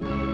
you.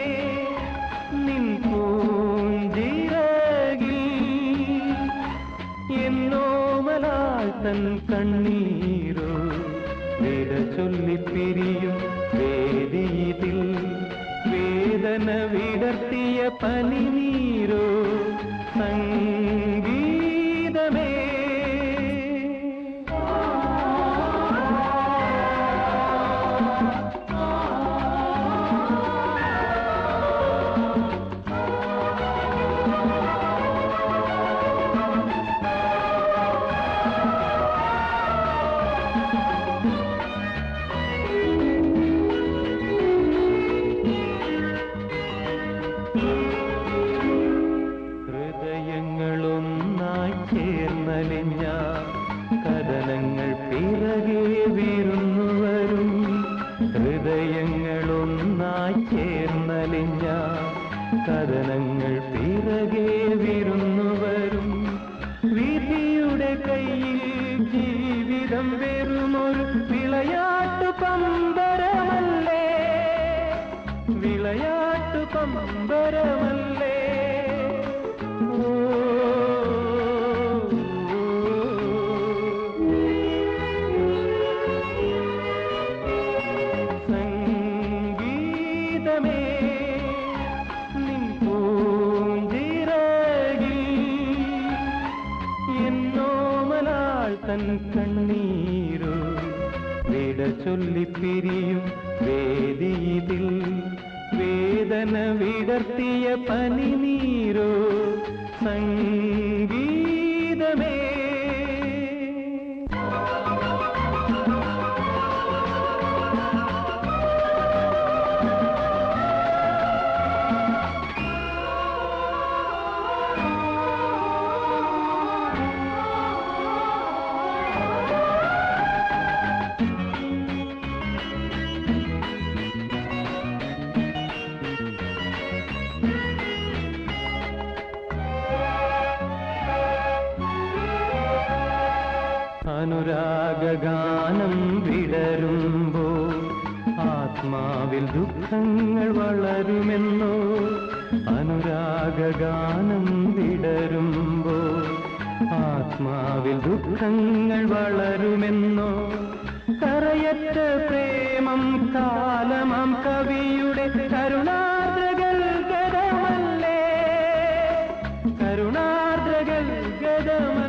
കണ്ണീരോ വിട ചൊല്ലിപ്പിരിയും വേദിയിൽ വേദന വിടർത്തിയ പനിനീരോ ചേർന്നലിഞ്ഞ കഥനങ്ങൾ പിറകെ വീരുന്നു വരും. ഹൃദയങ്ങളൊന്നായി ചേർന്നലിഞ്ഞ കഥനങ്ങൾ പിറകെ വീരുന്നു വരും. വിധിയുടെ കയ്യിൽ ജീവിതം വെറുമൊരു വിളയാട്ടു എന്നോമലാൾ തൻ കണ്ണീരു വിട ചൊല്ലിപ്പിരിയും വേദിയിൽ. വേദന വിടർത്തിയ പനിനീരോ സംഗീതമേ അനുരാഗഗാനം വിടരുമ്പോ ആത്മാവിൽ ദുഃഖങ്ങൾ വളരുമെന്നോ അനുരാഗാനം വിടരുമ്പോ ആത്മാവിൽ ദുഃഖങ്ങൾ വളരുമെന്നോ കറയറ്റ പ്രേമം കാലമം കവിയുടെ കരുണാദ്രകൾ ഗതമല്ലേ കരുണാദ്രകൾ ഗതമല്ലേ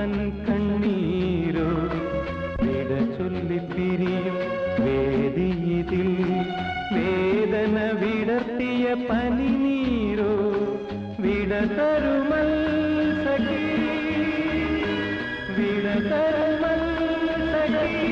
തൻ കണ്ണീരോ വിട ചൊല്ലി പിരിയും വേദിയതിൽ വേദന വിടർത്തിയ പനിനീരോ വിട തരുമൽ സഖി വിട തരുമൽ സഖി.